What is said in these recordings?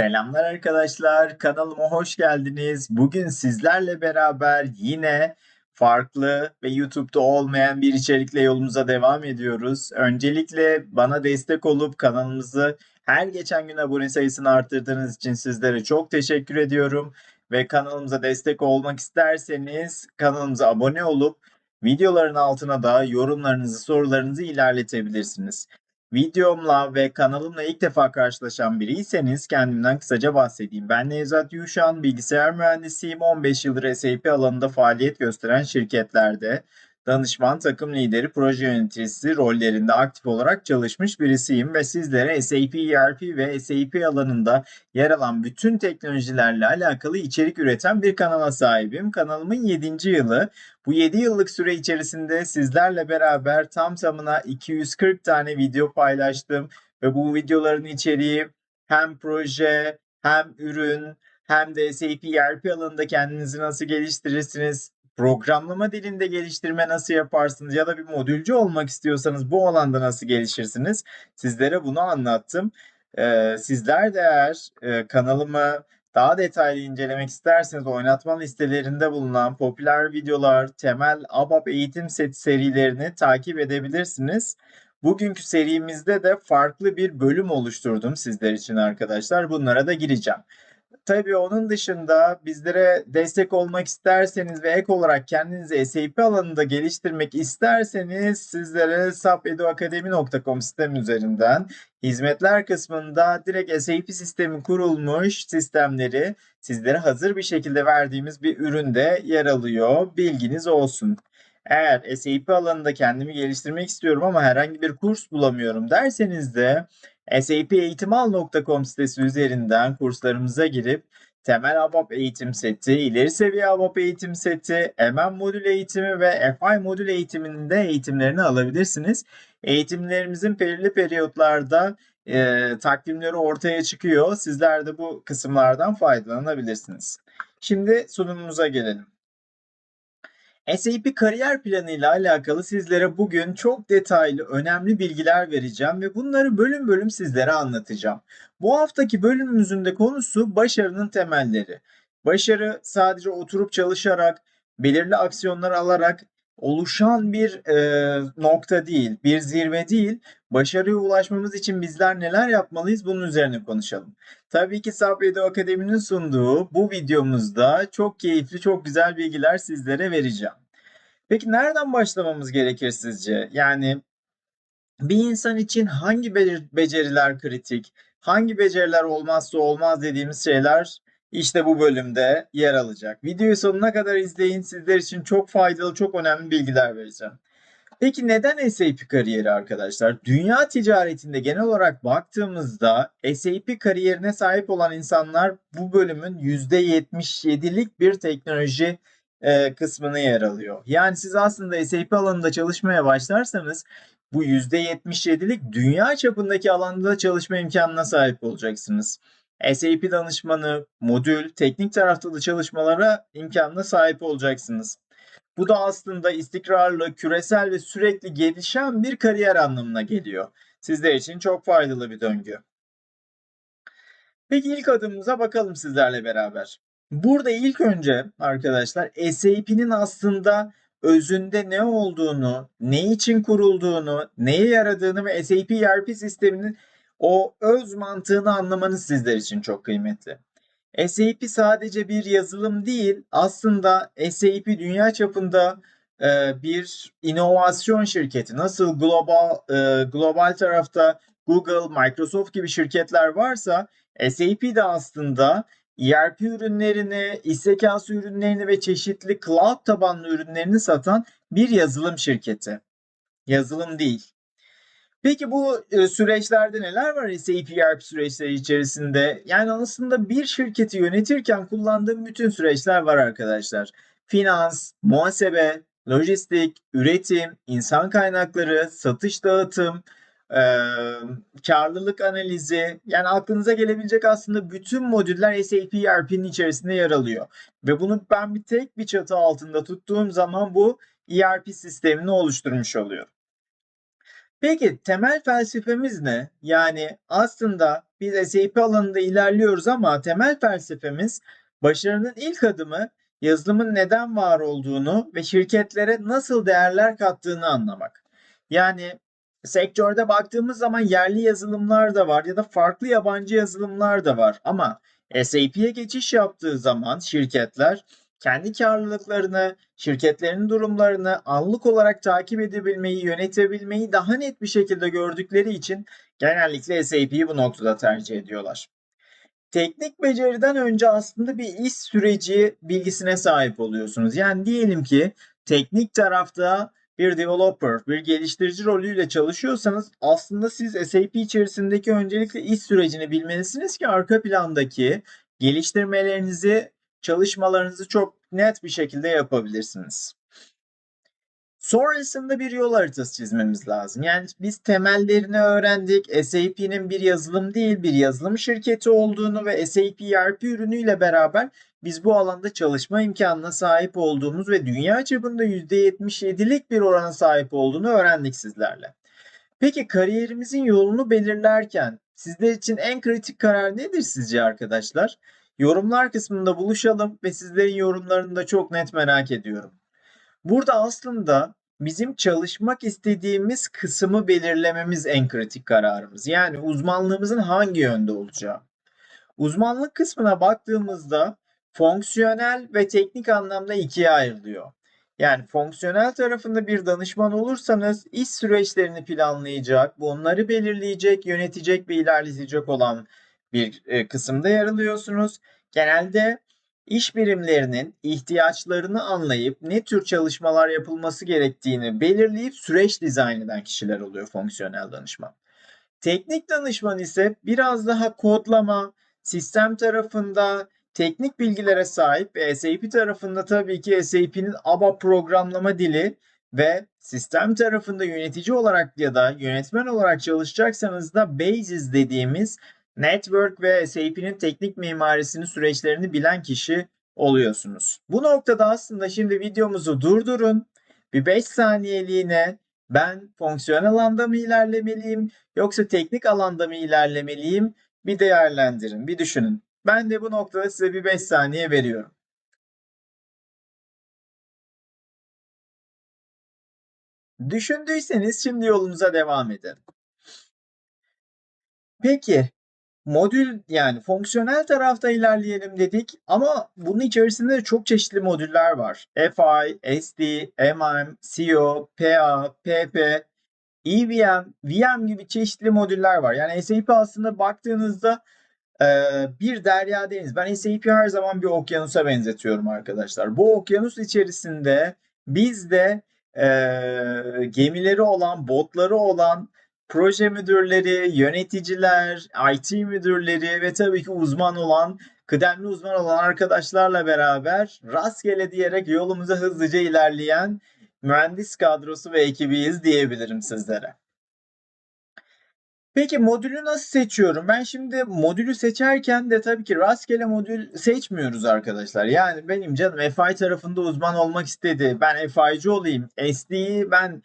Selamlar arkadaşlar, kanalıma hoş geldiniz. Bugün sizlerle beraber yine farklı ve YouTube'da olmayan bir içerikle yolumuza devam ediyoruz. Öncelikle bana destek olup kanalımızı her geçen gün abone sayısını arttırdığınız için sizlere çok teşekkür ediyorum. Ve kanalımıza destek olmak isterseniz kanalımıza abone olup videoların altına da yorumlarınızı, sorularınızı ilerletebilirsiniz. Videomla ve kanalımla ilk defa karşılaşan biriyseniz kendimden kısaca bahsedeyim. Ben Nevzat Yuşan, bilgisayar mühendisiyim. 15 yıldır SAP alanında faaliyet gösteren şirketlerde danışman, takım lideri, proje yöneticisi rollerinde aktif olarak çalışmış birisiyim ve sizlere SAP ERP ve SAP alanında yer alan bütün teknolojilerle alakalı içerik üreten bir kanala sahibim. Kanalımın 7. yılı. Bu 7 yıllık süre içerisinde sizlerle beraber tam tamına 240 tane video paylaştım ve bu videoların içeriği hem proje, hem ürün, hem de SAP ERP alanında kendinizi nasıl geliştirirsiniz, programlama dilinde geliştirme nasıl yaparsınız ya da bir modülcü olmak istiyorsanız bu alanda nasıl gelişirsiniz? Sizlere bunu anlattım. Ee, sizler de eğer e, kanalımı daha detaylı incelemek isterseniz oynatma listelerinde bulunan popüler videolar, temel ABAP eğitim seti serilerini takip edebilirsiniz. Bugünkü serimizde de farklı bir bölüm oluşturdum sizler için arkadaşlar. Bunlara da gireceğim. Tabii onun dışında bizlere destek olmak isterseniz ve ek olarak kendinizi SAP alanında geliştirmek isterseniz sizlere sapeduakademi.com sistem üzerinden hizmetler kısmında direkt SAP sistemi kurulmuş sistemleri sizlere hazır bir şekilde verdiğimiz bir üründe yer alıyor. Bilginiz olsun. Eğer SAP alanında kendimi geliştirmek istiyorum ama herhangi bir kurs bulamıyorum derseniz de sapeğitimal.com sitesi üzerinden kurslarımıza girip temel ABAP eğitim seti, ileri seviye ABAP eğitim seti, MM modül eğitimi ve FI modül eğitiminin de eğitimlerini alabilirsiniz. Eğitimlerimizin belirli periyotlarda e, takvimleri ortaya çıkıyor. Sizler de bu kısımlardan faydalanabilirsiniz. Şimdi sunumumuza gelelim. SAP kariyer planı ile alakalı sizlere bugün çok detaylı, önemli bilgiler vereceğim ve bunları bölüm bölüm sizlere anlatacağım. Bu haftaki bölümümüzün de konusu başarının temelleri. Başarı sadece oturup çalışarak, belirli aksiyonlar alarak oluşan bir e, nokta değil, bir zirve değil. Başarıya ulaşmamız için bizler neler yapmalıyız bunun üzerine konuşalım. Tabii ki Sabredo Akademi'nin sunduğu bu videomuzda çok keyifli, çok güzel bilgiler sizlere vereceğim. Peki nereden başlamamız gerekir sizce? Yani bir insan için hangi beceriler kritik, hangi beceriler olmazsa olmaz dediğimiz şeyler işte bu bölümde yer alacak. Videoyu sonuna kadar izleyin. Sizler için çok faydalı, çok önemli bilgiler vereceğim. Peki neden SAP kariyeri arkadaşlar? Dünya ticaretinde genel olarak baktığımızda SAP kariyerine sahip olan insanlar bu bölümün %77'lik bir teknoloji e, kısmını yer alıyor. Yani siz aslında SAP alanında çalışmaya başlarsanız bu %77'lik dünya çapındaki alanda çalışma imkanına sahip olacaksınız. SAP danışmanı, modül, teknik tarafta da çalışmalara imkanına sahip olacaksınız. Bu da aslında istikrarlı, küresel ve sürekli gelişen bir kariyer anlamına geliyor. Sizler için çok faydalı bir döngü. Peki ilk adımımıza bakalım sizlerle beraber. Burada ilk önce arkadaşlar SAP'nin aslında özünde ne olduğunu, ne için kurulduğunu, neye yaradığını ve SAP ERP sisteminin o öz mantığını anlamanız sizler için çok kıymetli. SAP sadece bir yazılım değil, aslında SAP dünya çapında e, bir inovasyon şirketi. Nasıl global e, global tarafta Google, Microsoft gibi şirketler varsa SAP de aslında ERP ürünlerini, iş ürünlerini ve çeşitli cloud tabanlı ürünlerini satan bir yazılım şirketi. Yazılım değil. Peki bu e, süreçlerde neler var SAP ERP süreçleri içerisinde? Yani aslında bir şirketi yönetirken kullandığım bütün süreçler var arkadaşlar. Finans, muhasebe, lojistik, üretim, insan kaynakları, satış dağıtım, e, karlılık analizi yani aklınıza gelebilecek aslında bütün modüller SAP ERP'nin içerisinde yer alıyor. Ve bunu ben bir tek bir çatı altında tuttuğum zaman bu ERP sistemini oluşturmuş oluyor. Peki temel felsefemiz ne? Yani aslında biz SAP alanında ilerliyoruz ama temel felsefemiz başarının ilk adımı yazılımın neden var olduğunu ve şirketlere nasıl değerler kattığını anlamak. Yani sektörde baktığımız zaman yerli yazılımlar da var ya da farklı yabancı yazılımlar da var ama SAP'ye geçiş yaptığı zaman şirketler kendi karlılıklarını, şirketlerin durumlarını anlık olarak takip edebilmeyi, yönetebilmeyi daha net bir şekilde gördükleri için genellikle SAP'yi bu noktada tercih ediyorlar. Teknik beceriden önce aslında bir iş süreci bilgisine sahip oluyorsunuz. Yani diyelim ki teknik tarafta bir developer, bir geliştirici rolüyle çalışıyorsanız aslında siz SAP içerisindeki öncelikle iş sürecini bilmelisiniz ki arka plandaki geliştirmelerinizi, çalışmalarınızı çok net bir şekilde yapabilirsiniz. Sonrasında bir yol haritası çizmemiz lazım. Yani biz temellerini öğrendik. SAP'nin bir yazılım değil bir yazılım şirketi olduğunu ve SAP ERP ürünüyle beraber biz bu alanda çalışma imkanına sahip olduğumuz ve dünya çapında %77'lik bir orana sahip olduğunu öğrendik sizlerle. Peki kariyerimizin yolunu belirlerken sizler için en kritik karar nedir sizce arkadaşlar? Yorumlar kısmında buluşalım ve sizlerin yorumlarını da çok net merak ediyorum. Burada aslında bizim çalışmak istediğimiz kısmı belirlememiz en kritik kararımız. Yani uzmanlığımızın hangi yönde olacağı. Uzmanlık kısmına baktığımızda fonksiyonel ve teknik anlamda ikiye ayrılıyor. Yani fonksiyonel tarafında bir danışman olursanız iş süreçlerini planlayacak, bunları belirleyecek, yönetecek ve ilerletecek olan bir e, kısımda yer alıyorsunuz. Genelde iş birimlerinin ihtiyaçlarını anlayıp ne tür çalışmalar yapılması gerektiğini belirleyip süreç dizayn eden kişiler oluyor fonksiyonel danışman. Teknik danışman ise biraz daha kodlama, sistem tarafında teknik bilgilere sahip ve SAP tarafında tabii ki SAP'nin ABA programlama dili ve sistem tarafında yönetici olarak ya da yönetmen olarak çalışacaksanız da Basis dediğimiz network ve SAP'nin teknik mimarisini süreçlerini bilen kişi oluyorsunuz. Bu noktada aslında şimdi videomuzu durdurun. Bir 5 saniyeliğine ben fonksiyonel alanda mı ilerlemeliyim yoksa teknik alanda mı ilerlemeliyim bir değerlendirin, bir düşünün. Ben de bu noktada size bir 5 saniye veriyorum. Düşündüyseniz şimdi yolunuza devam edin. Peki modül yani fonksiyonel tarafta ilerleyelim dedik ama bunun içerisinde de çok çeşitli modüller var. FI, SD, MM, CO, PA, PP, EVM, VM gibi çeşitli modüller var. Yani SAP aslında baktığınızda bir derya deniz. Ben SAP her zaman bir okyanusa benzetiyorum arkadaşlar. Bu okyanus içerisinde biz de e, gemileri olan, botları olan proje müdürleri, yöneticiler, IT müdürleri ve tabii ki uzman olan, kıdemli uzman olan arkadaşlarla beraber rastgele diyerek yolumuza hızlıca ilerleyen mühendis kadrosu ve ekibiyiz diyebilirim sizlere. Peki modülü nasıl seçiyorum? Ben şimdi modülü seçerken de tabii ki rastgele modül seçmiyoruz arkadaşlar. Yani benim canım FI tarafında uzman olmak istedi. Ben FI'ci olayım. SD'yi ben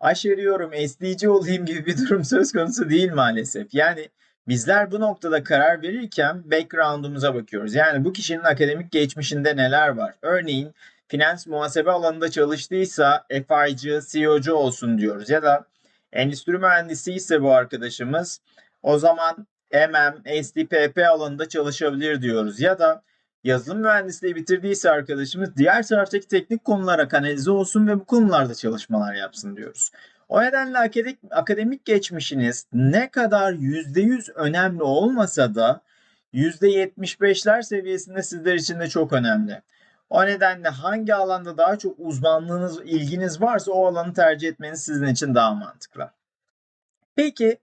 aşeriyorum, SD'ci olayım gibi bir durum söz konusu değil maalesef. Yani bizler bu noktada karar verirken background'umuza bakıyoruz. Yani bu kişinin akademik geçmişinde neler var? Örneğin finans muhasebe alanında çalıştıysa FI'ci, CEO'cu olsun diyoruz. Ya da endüstri mühendisi ise bu arkadaşımız o zaman MM, SDPP alanında çalışabilir diyoruz. Ya da yazılım mühendisliği bitirdiyse arkadaşımız diğer taraftaki teknik konulara kanalize olsun ve bu konularda çalışmalar yapsın diyoruz. O nedenle akademik, geçmişiniz ne kadar %100 önemli olmasa da %75'ler seviyesinde sizler için de çok önemli. O nedenle hangi alanda daha çok uzmanlığınız, ilginiz varsa o alanı tercih etmeniz sizin için daha mantıklı. Peki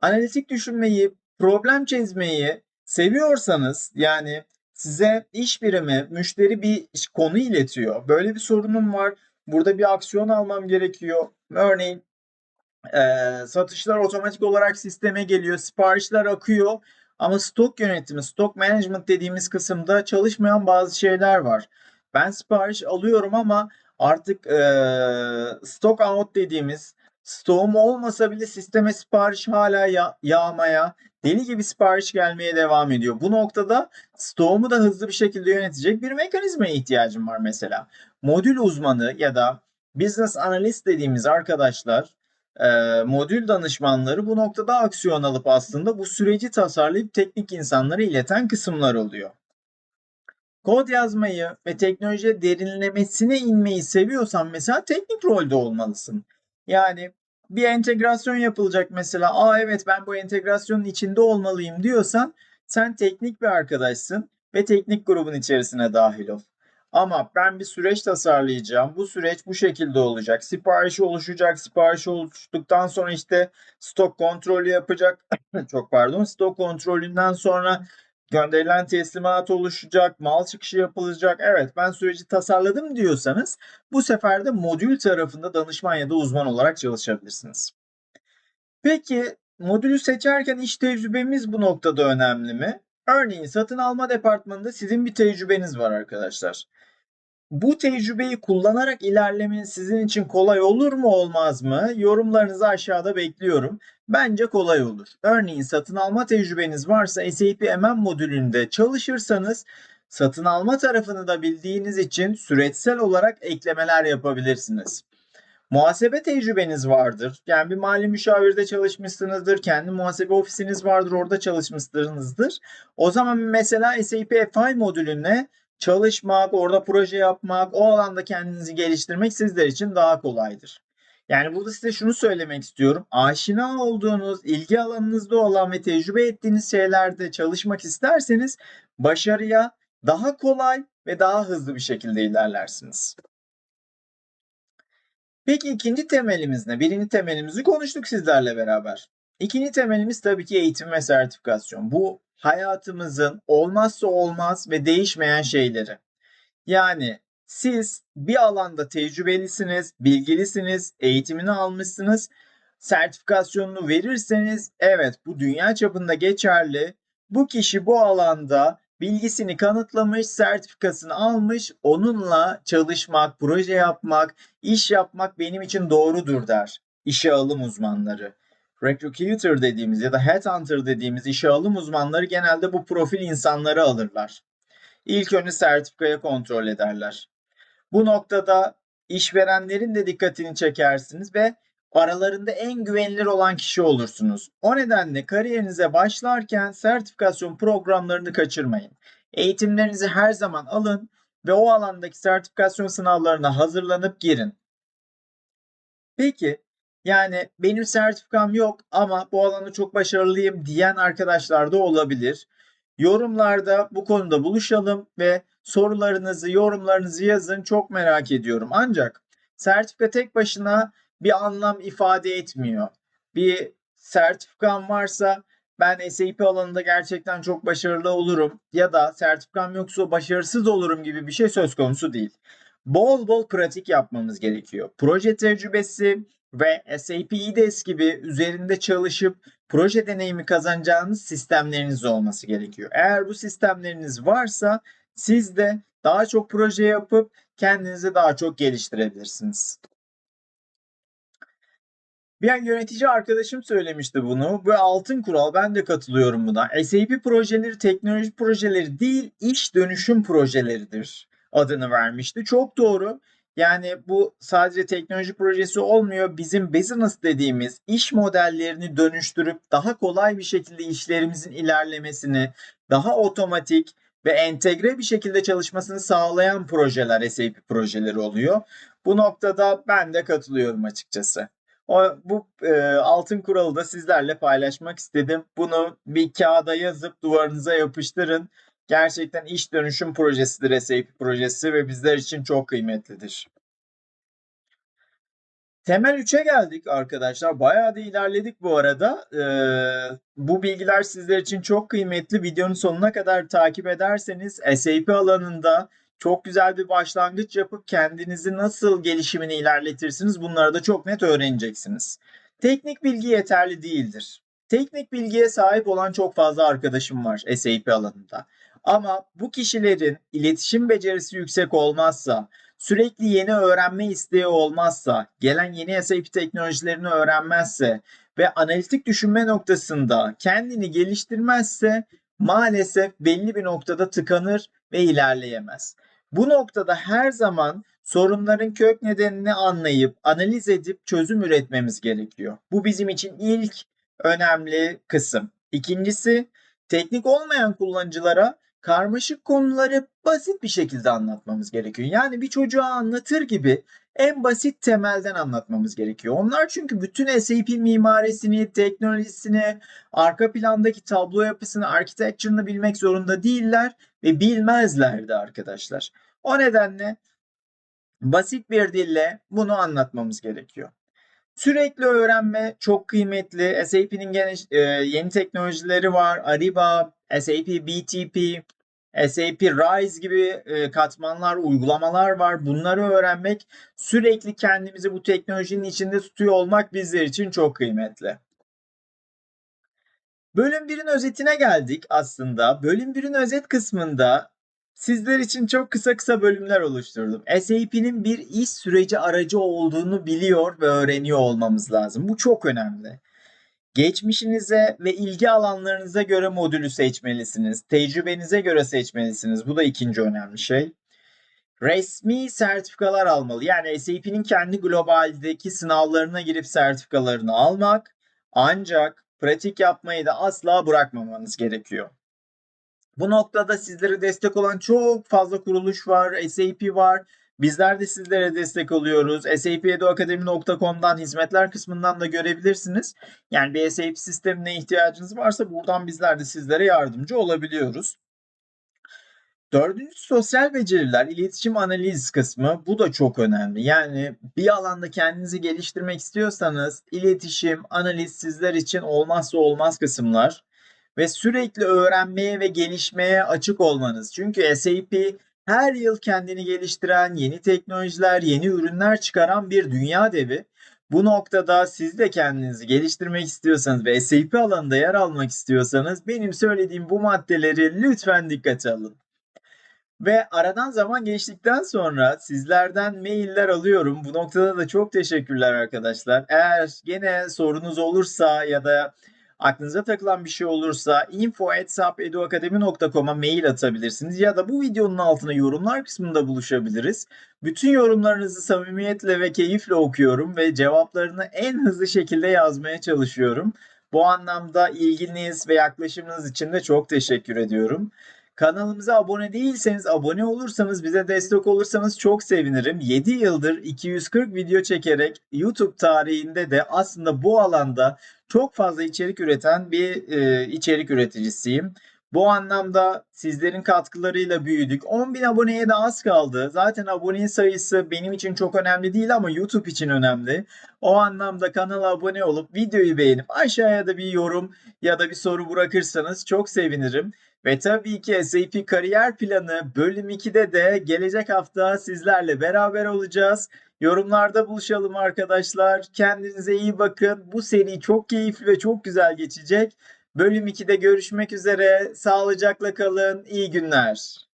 analitik düşünmeyi, problem çözmeyi seviyorsanız yani size iş birimi, müşteri bir konu iletiyor. Böyle bir sorunum var. Burada bir aksiyon almam gerekiyor. Örneğin e, satışlar otomatik olarak sisteme geliyor. Siparişler akıyor. Ama stok yönetimi, stok management dediğimiz kısımda çalışmayan bazı şeyler var. Ben sipariş alıyorum ama artık e, stock out dediğimiz Stoğum olmasa bile sisteme sipariş hala ya- yağmaya, deli gibi sipariş gelmeye devam ediyor. Bu noktada stoğumu da hızlı bir şekilde yönetecek bir mekanizmaya ihtiyacım var mesela. Modül uzmanı ya da business analist dediğimiz arkadaşlar, e, modül danışmanları bu noktada aksiyon alıp aslında bu süreci tasarlayıp teknik insanlara ileten kısımlar oluyor. Kod yazmayı ve teknolojiye derinlemesine inmeyi seviyorsan mesela teknik rolde olmalısın. Yani bir entegrasyon yapılacak mesela. Aa evet ben bu entegrasyonun içinde olmalıyım diyorsan sen teknik bir arkadaşsın ve teknik grubun içerisine dahil ol. Ama ben bir süreç tasarlayacağım. Bu süreç bu şekilde olacak. Sipariş oluşacak. Sipariş oluştuktan sonra işte stok kontrolü yapacak. Çok pardon. Stok kontrolünden sonra gönderilen teslimat oluşacak, mal çıkışı yapılacak. Evet ben süreci tasarladım diyorsanız bu sefer de modül tarafında danışman ya da uzman olarak çalışabilirsiniz. Peki modülü seçerken iş tecrübemiz bu noktada önemli mi? Örneğin satın alma departmanında sizin bir tecrübeniz var arkadaşlar. Bu tecrübeyi kullanarak ilerlemeniz sizin için kolay olur mu olmaz mı? Yorumlarınızı aşağıda bekliyorum. Bence kolay olur. Örneğin satın alma tecrübeniz varsa SAP MM modülünde çalışırsanız satın alma tarafını da bildiğiniz için süreçsel olarak eklemeler yapabilirsiniz. Muhasebe tecrübeniz vardır. Yani bir mali müşavirde çalışmışsınızdır. Kendi muhasebe ofisiniz vardır. Orada çalışmışsınızdır. O zaman mesela SAP FI modülüne çalışmak, orada proje yapmak, o alanda kendinizi geliştirmek sizler için daha kolaydır. Yani burada size şunu söylemek istiyorum. Aşina olduğunuz, ilgi alanınızda olan ve tecrübe ettiğiniz şeylerde çalışmak isterseniz başarıya daha kolay ve daha hızlı bir şekilde ilerlersiniz. Peki ikinci temelimiz ne? Birinci temelimizi konuştuk sizlerle beraber. İkinci temelimiz tabii ki eğitim ve sertifikasyon. Bu hayatımızın olmazsa olmaz ve değişmeyen şeyleri. Yani siz bir alanda tecrübelisiniz, bilgilisiniz, eğitimini almışsınız, sertifikasyonunu verirseniz evet bu dünya çapında geçerli. Bu kişi bu alanda bilgisini kanıtlamış, sertifikasını almış, onunla çalışmak, proje yapmak, iş yapmak benim için doğrudur der işe alım uzmanları. Recruiter dediğimiz ya da headhunter dediğimiz işe alım uzmanları genelde bu profil insanları alırlar. İlk önce sertifikaya kontrol ederler. Bu noktada işverenlerin de dikkatini çekersiniz ve aralarında en güvenilir olan kişi olursunuz. O nedenle kariyerinize başlarken sertifikasyon programlarını kaçırmayın. Eğitimlerinizi her zaman alın ve o alandaki sertifikasyon sınavlarına hazırlanıp girin. Peki yani benim sertifikam yok ama bu alanda çok başarılıyım diyen arkadaşlar da olabilir. Yorumlarda bu konuda buluşalım ve sorularınızı, yorumlarınızı yazın. Çok merak ediyorum. Ancak sertifika tek başına bir anlam ifade etmiyor. Bir sertifikam varsa ben SAP alanında gerçekten çok başarılı olurum ya da sertifikam yoksa başarısız olurum gibi bir şey söz konusu değil. Bol bol pratik yapmamız gerekiyor. Proje tecrübesi ve SAP IDES gibi üzerinde çalışıp proje deneyimi kazanacağınız sistemleriniz olması gerekiyor. Eğer bu sistemleriniz varsa siz de daha çok proje yapıp kendinizi daha çok geliştirebilirsiniz. Bir yönetici arkadaşım söylemişti bunu. Bu altın kural. Ben de katılıyorum buna. SAP projeleri teknoloji projeleri değil, iş dönüşüm projeleridir adını vermişti. Çok doğru. Yani bu sadece teknoloji projesi olmuyor. Bizim business dediğimiz iş modellerini dönüştürüp daha kolay bir şekilde işlerimizin ilerlemesini, daha otomatik ve entegre bir şekilde çalışmasını sağlayan projeler SAP projeleri oluyor. Bu noktada ben de katılıyorum açıkçası. O, bu e, altın kuralı da sizlerle paylaşmak istedim. Bunu bir kağıda yazıp duvarınıza yapıştırın. Gerçekten iş dönüşüm projesidir SAP projesi ve bizler için çok kıymetlidir. Temel 3'e geldik arkadaşlar. Bayağı da ilerledik bu arada. Ee, bu bilgiler sizler için çok kıymetli. Videonun sonuna kadar takip ederseniz SAP alanında çok güzel bir başlangıç yapıp kendinizi nasıl gelişimini ilerletirsiniz bunları da çok net öğreneceksiniz. Teknik bilgi yeterli değildir. Teknik bilgiye sahip olan çok fazla arkadaşım var SAP alanında. Ama bu kişilerin iletişim becerisi yüksek olmazsa, sürekli yeni öğrenme isteği olmazsa, gelen yeni SAP teknolojilerini öğrenmezse ve analitik düşünme noktasında kendini geliştirmezse maalesef belli bir noktada tıkanır ve ilerleyemez. Bu noktada her zaman sorunların kök nedenini anlayıp analiz edip çözüm üretmemiz gerekiyor. Bu bizim için ilk önemli kısım. İkincisi teknik olmayan kullanıcılara karmaşık konuları basit bir şekilde anlatmamız gerekiyor. Yani bir çocuğa anlatır gibi en basit temelden anlatmamız gerekiyor. Onlar çünkü bütün SAP mimarisini, teknolojisini, arka plandaki tablo yapısını, architecture'ını bilmek zorunda değiller ve bilmezler de arkadaşlar. O nedenle basit bir dille bunu anlatmamız gerekiyor. Sürekli öğrenme çok kıymetli. SAP'nin e, yeni teknolojileri var. Ariba, SAP BTP, SAP Rise gibi e, katmanlar, uygulamalar var. Bunları öğrenmek, sürekli kendimizi bu teknolojinin içinde tutuyor olmak bizler için çok kıymetli. Bölüm 1'in özetine geldik aslında. Bölüm 1'in özet kısmında sizler için çok kısa kısa bölümler oluşturdum. SAP'nin bir iş süreci aracı olduğunu biliyor ve öğreniyor olmamız lazım. Bu çok önemli. Geçmişinize ve ilgi alanlarınıza göre modülü seçmelisiniz. Tecrübenize göre seçmelisiniz. Bu da ikinci önemli şey. Resmi sertifikalar almalı. Yani SAP'nin kendi globaldeki sınavlarına girip sertifikalarını almak. Ancak pratik yapmayı da asla bırakmamanız gerekiyor. Bu noktada sizlere destek olan çok fazla kuruluş var, SAP var. Bizler de sizlere destek oluyoruz. sapeduakademi.com'dan hizmetler kısmından da görebilirsiniz. Yani bir SAP sistemine ihtiyacınız varsa buradan bizler de sizlere yardımcı olabiliyoruz. Dördüncü sosyal beceriler, iletişim analiz kısmı bu da çok önemli. Yani bir alanda kendinizi geliştirmek istiyorsanız iletişim, analiz sizler için olmazsa olmaz kısımlar ve sürekli öğrenmeye ve gelişmeye açık olmanız. Çünkü SAP her yıl kendini geliştiren, yeni teknolojiler, yeni ürünler çıkaran bir dünya devi. Bu noktada siz de kendinizi geliştirmek istiyorsanız ve SAP alanında yer almak istiyorsanız benim söylediğim bu maddeleri lütfen dikkate alın. Ve aradan zaman geçtikten sonra sizlerden mailler alıyorum. Bu noktada da çok teşekkürler arkadaşlar. Eğer gene sorunuz olursa ya da Aklınıza takılan bir şey olursa info.sapeduakademi.com'a mail atabilirsiniz ya da bu videonun altına yorumlar kısmında buluşabiliriz. Bütün yorumlarınızı samimiyetle ve keyifle okuyorum ve cevaplarını en hızlı şekilde yazmaya çalışıyorum. Bu anlamda ilginiz ve yaklaşımınız için de çok teşekkür ediyorum. Kanalımıza abone değilseniz, abone olursanız, bize destek olursanız çok sevinirim. 7 yıldır 240 video çekerek YouTube tarihinde de aslında bu alanda çok fazla içerik üreten bir e, içerik üreticisiyim. Bu anlamda sizlerin katkılarıyla büyüdük. 10.000 aboneye de az kaldı. Zaten abone sayısı benim için çok önemli değil ama YouTube için önemli. O anlamda kanala abone olup videoyu beğenip aşağıya da bir yorum ya da bir soru bırakırsanız çok sevinirim. Ve tabii ki SAP Kariyer Planı bölüm 2'de de gelecek hafta sizlerle beraber olacağız. Yorumlarda buluşalım arkadaşlar. Kendinize iyi bakın. Bu seri çok keyifli ve çok güzel geçecek. Bölüm 2'de görüşmek üzere. Sağlıcakla kalın. İyi günler.